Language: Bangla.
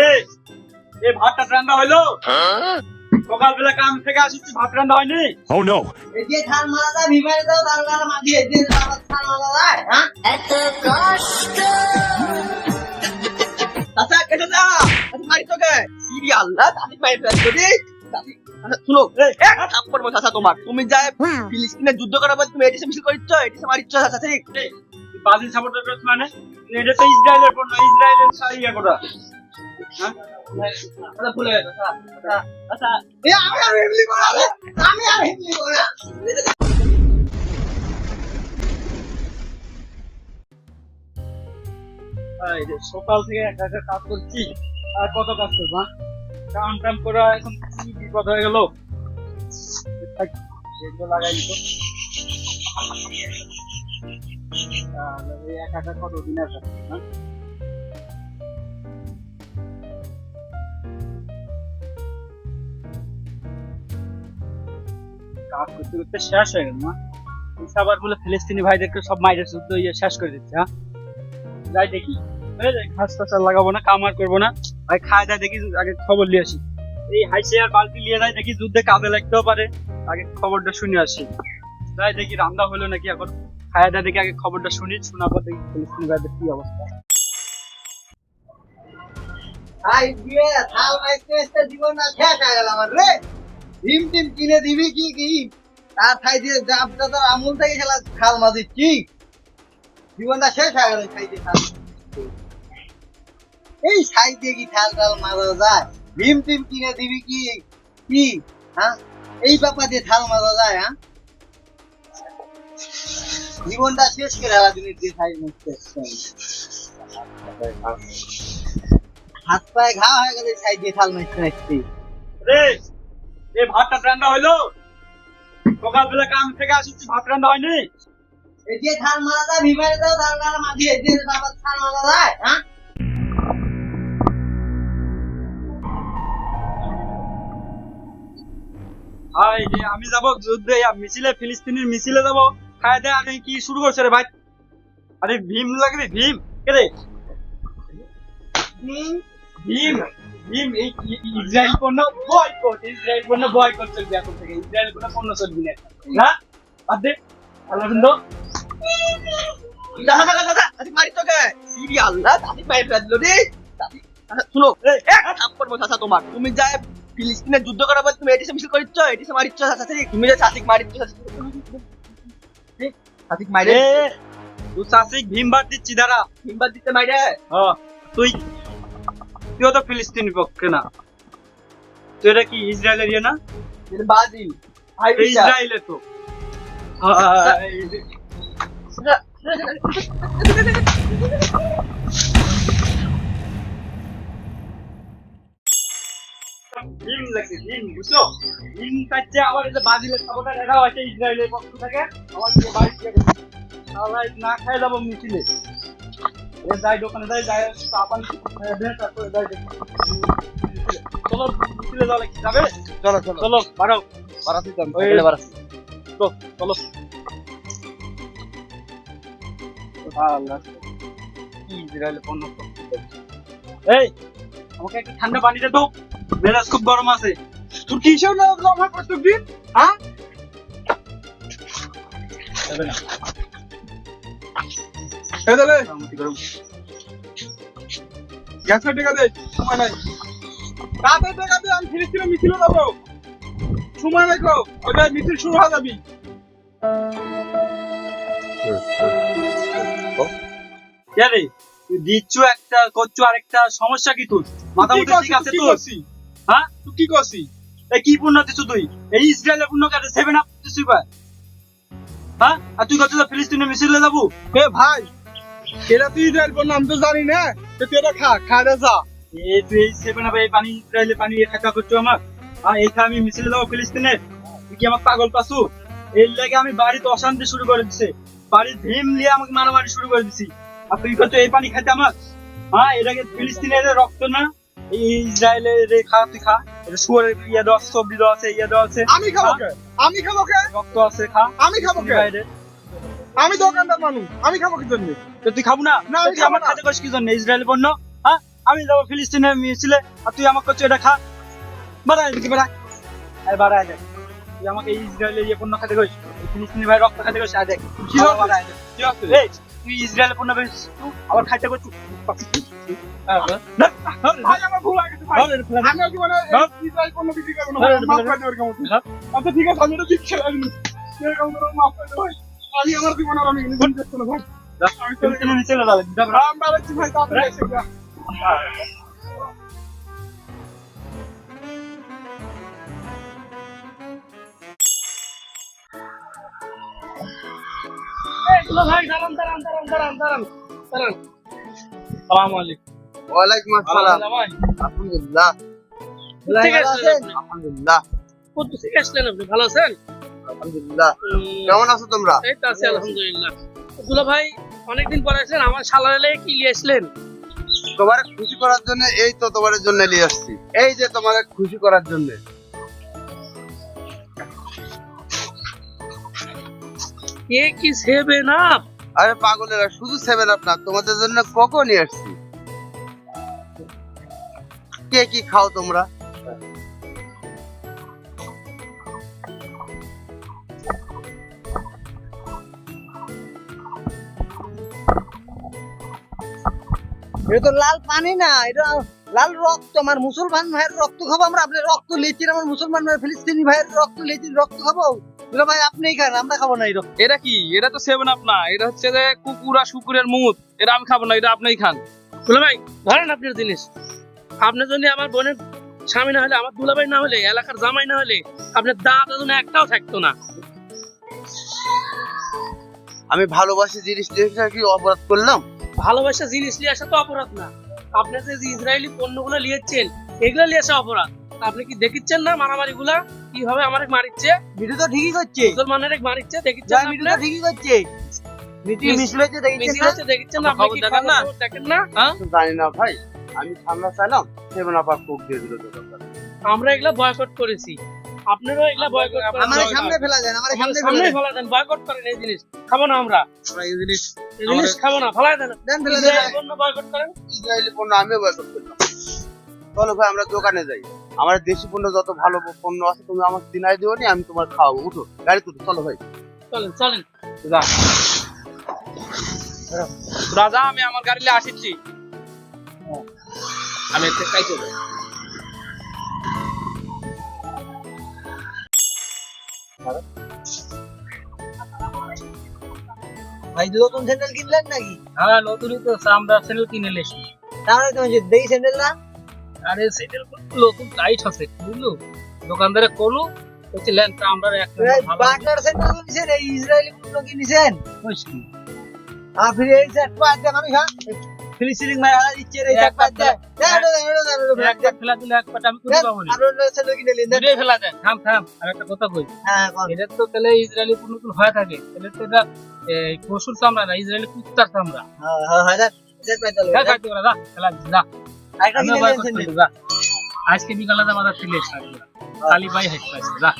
এই এই ভাতটা রান্না হইল? সকালবেলা কাম থেকে আসছি ভাত রান্না হয়নি! এই যে ধান মারা যায় ভিমারে দাও ধান মারা মাঝি এই যে ধান মারা যায় হ্যাঁ? চাচা কে চাচা আমি মারি তোকে। ইরি আল্লাহ তালি মারি ফেলছো রে শুনো এক থাপ্পড় মো চাচা তোমার। তুমি যায় ফিলিস্তিনে যুদ্ধ করার পর তুমি এটিসে মিছিল করিচ্ছ এটিসে মারিচ্ছ চাচা ঠিক? বাজিল করছ মানে? এটা তো ইসরায়েলের পণ্য ইসরায়েলের ইয়া করা সকাল থেকে এক একা কাজ করছি। আর কত কাজ করব হ্যাঁ? কাম টাম করা এখন কি বিপদ হয়ে গেল? লাগাই দিত একা একা কতদিন আছে কাজ করতে করতে শেষ হয়ে গেল না আবার বলে ফিলিস্তিনি ভাইদেরকে সব মাইরে শুদ্ধ ইয়ে শেষ করে দিচ্ছে হ্যাঁ? যাই দেখি। ঘাস টাস লাগাবো না কামার করব না। ভাই, খায় দায় দেখি, আগে খবর নিয়ে আসি। এই হাইসে আর বালতি নিয়ে যায় দেখি, যুদ্ধে কাজে লাগতেও পারে। আগে খবরটা শুনে আসি। যাই দেখি রান্না হলো নাকি এখন? খায় দায় দেখি, আগে খবরটা শুনি, শোনার পর দেখি ফিলিস্তিনি ভাইদের কি অবস্থা। আই দিয়ে থাল মাইতে জীবন না শেষ হয়ে গেল আমার রে। ডিম টিম কিনে দিবি কি কি? তার দিয়ে থেকে খেলা, খাল কি? জীবনটা শেষ হয়ে গেল খাল এই সাই দিয়ে কি মারা যায়? ডিম টিম কিনে দিবি কি কি? হ্যাঁ এই ব্যাপার দিয়ে থাল মারা যায় হ্যাঁ জীবনটা শেষ করে জিনিস দিয়ে খাই হাত পায়ে ঘা হয়ে গেছে সাই দিয়ে থাল মারতে এই ভাতটা রান্না হইল? সকালবেলা কাম থেকে আসছি ভাত রান্না হয়নি? এই যে ধান মারা যায় ভিমারে দাও ধান মারা মাঝি এই যে আবার ধান মারা যায় হ্যাঁ? আমি যাব যুদ্ধে মিছিলে ফিলিস্তিনের মিছিলে যাব। খায় দেয় আমি কি শুরু করছে রে ভাই? আরে ভীম লাগবে ভীম। কে রে? হুম, ভীম। ভীম এই ইসরায়েল পণ্য বয়কট ইসরায়েল পণ্য বয়কট চলবে এখন থেকে। ইসরায়েল কোনো পণ্য চলবে না না? বাদ দে আল্লাহ বন্ধু চাচা চাচা চাচা আমি মারি তোকে। আল্লাহ ফেলছো রে। শুনো তোমার। তুমি যায় ফিলিস্তিনে যুদ্ধ করার পর তুমি এটিসে মিছিল করিচ্ছ? এটিসে মারিচ্ছ ঠিক তুমি যে চাচিক মারিচ্ছ? চাচিক মাইরে তুই চাষিক ভীম বাদ দিচ্ছি দাঁড়া। হিমবাদ দিতে মাইরে। হ্যাঁ তুই তুইও ফিলিস্তিনি পক্ষে না। তুই এটা কি ইসরায়েলের ইয়ে না? ভাই ইসরায়েলের তো। হায়। লাগছে ভীম বুঝছ? ভীম কাটছে আমার যে বাজিলের সাপোর্টার এরাও আছে ইসরায়েলের পক্ষ থেকে। আমার যে বাড়ি না খাই যাব মিছিলে। যাই দোকানে যাই যাই তারপরে যাই চলো মিছিলে যাওয়া লাগছে। যাবে? চলো চলো। চলো বাড়াও বারাসি যাম ওই- সাইকেলে বারাসি চলো আল্লাহ কি পণ্য এই আমাকে একটু ঠান্ডা পানিটা দাও মেজাজ খুব গরম আছে। তোর কিসের না আমার প্রত্যেক দিন হ্যাঁ যাবে না। গ্যাসের টাকা দে সময় নাই। কাদের টাকা দে আমি ফিলিস্তিনে মিছিলে যাব সময় নাই ওটা মিছিল শুরু হয়ে যাবি। রে? তুই দিচ্ছ একটা করছ আরেকটা সমস্যা কি তোর? মাথা ঠিক আছে তোর? হ্যাঁ? তুই কি করছি এই কি পূর্ণ দিচ্ছ তুই? এই ইসরায়েলের পূর্ণ কাটে সেভেন আপ দিচ্ছিস হ্যাঁ? আর তুই কত ফিলিস্তিনে মিছিলে যাব? হে ভাই এটা তুই বল নাম তো জানি না। তো তুই এটা খা খা রে যা। এই তুই এই সেভেন আপ এই পানি ইসরায়েলে পানি খাতা করছ আমার আর এইটা আমি মিছিলে যাব ফিলিস্তিনে। তুই কি আমার পাগল পাসু? এর লাগে আমি বাড়িতে অশান্তি শুরু করে দিছে। বাড়ির ভীম নিয়ে আমাকে মারামারি শুরু করে দিছি। আর তুই কত এই পানি খাইতে আমার হ্যাঁ এটাকে ফিলিস্তিনের রক্ত না এই ইসরায়েলের খা তুই খা। এটা শুয়ারের ইয়ে দেওয়া সবজি দেওয়া আছে ইয়ে দেওয়া আছে। আমি খাব আমি খাব রক্ত আছে খা। আমি খাব বাইরে। আমি দোকানদার মানুষ আমি খাব কি জন্য? তো তুই খাব না? না, তুই আমার। খাতে করিস কি জন্য? ইসরায়েল পণ্য? হ্যাঁ? আমি যাব ফিলিস্তিনে মিছিলে আর তুই আমাকে করছ এটা খা। বাড়া এদিকে বাড়া। আরে বাড়া আয় দেখ। তুই আমাকে এই ইসরায়েলের ইয়ে পণ্য খাতে করিস? ফিলিস্তিনি ভাই রক্ত খাতে করিস? আয় দেখ। কি আবার হচ্ছে? বাড়া আয় দেখ। কি আছে এই তুই ইসরায়েলের পণ্য বেরিস আবার খাইতে করছিস হয়ে গেছে ভাই। আমি আর জীবনে ইসরায়েল পণ্য বিক্রি করব না না, ভাই, না, মাফ করে দেওয়ার কেমন না। আচ্ছা ঠিক আছে আমি আমি আমার জীবনে আমি নিজে করতে না ভাই। আমি চলে গেলাম। ফিলিস্তিনে চলে যাবে আমি বেরোচ্ছি ভাই তাড়াতাড়ি এসে যা। ভাই দাঁড়ান দাঁড়ান দাঁড়ান দাঁড়ান দাঁড়ান। দাঁড়ান। সালাম আলাইকুম। ওয়ালাইকুম আসসালাম। আলহামদুলিল্লাহ। ঠিক আছে আলহামদুলিল্লাহ। কোথা থেকে আসলেন আপনি? ভালো আছেন? আলহামদুলিল্লাহ। কেমন আছো তোমরা? এই তো আছি আলহামদুলিল্লাহ। দুলা ভাই অনেকদিন পরে আসলেন আমার কি নিয়ে আসলেন? তোমার খুশি করার জন্য এই তো তোমার জন্য নিয়ে আসছি। এই যে তোমার খুশি করার জন্য। এ কি সেবে না আরে পাগলেরা শুধু সেভেন আপ না তোমাদের জন্য কোকো নিয়ে আসছি। কে কি খাও তোমরা? এটা তো লাল পানি না এটা লাল রক্ত আমার মুসলমান ভাইয়ের রক্ত খাব আমরা আপনার রক্ত লেচির আমার মুসলমান ভাই ফিলিস্তিনি ভাইয়ের রক্ত লেচির রক্ত খাব? দুলা ভাই আপনিই খান আমরা খাব না এই এটা কি? এটা তো সেভেন আপ না এটা হচ্ছে যে কুকুর আর শুকুরের মুখ এটা আমি খাব না এটা আপনিই খান। দুলা ভাই ধরেন আপনার জিনিস আপনার জন্য আমার বোনের স্বামী না হলে আমার দুলাভাই না হলে এলাকার জামাই না হলে আপনার দাঁত জন্য একটাও থাকতো না। আমি ভালোবাসি জিনিস দেখে কি অপরাধ করলাম? ভালোবাসা জিনিস নিয়ে আসা তো অপরাধ না। আপনি যে ইসরায়েলি পণ্যগুলো নিয়েছেন এগুলো নিয়ে আসা অপরাধ। আপনি কি দেখিচ্ছেন না মারামারি গুলা কীভাবে আমার মারিচ্ছে? মিঠু তো ঠিকই করছে। মুসলমানের মারিচ্ছে দেখিচ্ছেন মিঠু তো ঠিকই করছে। মিঠু মিশলে হচ্ছে দেখছেন মিছিল না? খবর কি দেখেন না? দেখেন না? হ্যাঁ? জানি না ভাই। আমি ঠান্ডা চাইলাম সেভেন আপ কোক দিয়ে দিল আমরা এগুলা বয়কট করেছি। আপনারাও এগুলা বয়কট করেন আমার সামনে ফেলা যায় আমার সামনে সামনে ফেলা দেন বয়কট করেন এই জিনিস খাব না আমরা। আমরা এই জিনিস এই জিনিস খাব না ফেলাই দেন। দেন ফেলা দেন। পণ্য বয়কট করেন ইসরায়েলি পণ্য আমিও বয়কট করলাম চলো ভাই আমরা দোকানে যাই। আমার দেশি পণ্য যত ভালো পণ্য আছে তুমি আমাকে দিনাই দিও নি আমি তোমার খাওয়াবো। উঠো গাড়ি তুলো চলো ভাই। চলেন চলেন। যা রাজা আমি আমার গাড়ি নিয়ে আসিছি আমি এতে ভাই নতুন স্যান্ডেল কিনলেন নাকি? হ্যাঁ নতুনই তো আমরা চ্যানেল কিনে লেছি তাহলে তুমি যে দেই স্যান্ডেল না? আরে সেটেল নতুন টাইট আছে বুঝলো? দোকানদারে কলু হচ্ছে ল্যান্ডটা আমরা এক বাটলার স্যান্ডেল কিনছেন এই ইসরায়েলি পণ্য কিনেছেন। আর ফিরে এই সেট পাঁচ দেন আমি ভাই হারা দিচ্ছে দেন এক পাট ফেলা দিলে এক পাট আমি খুঁজে পাবো না। আর অন্য স্যান্ডেল কিনে নিন দেন ফেলা দেন। থাম থাম আর একটা কথা কই। হ্যাঁ এদের তো তাহলে ইসরায়েলি হয়ে থাকে। তাহলে তো এটা পশুর চামড়া না ইসরায়েলি কুত্তার চামড়া। হ্যাঁ হ্যাঁ হ্যাঁ যা খেলা যা। আজকে বিকালে আমাদের ফিলে খালি যা।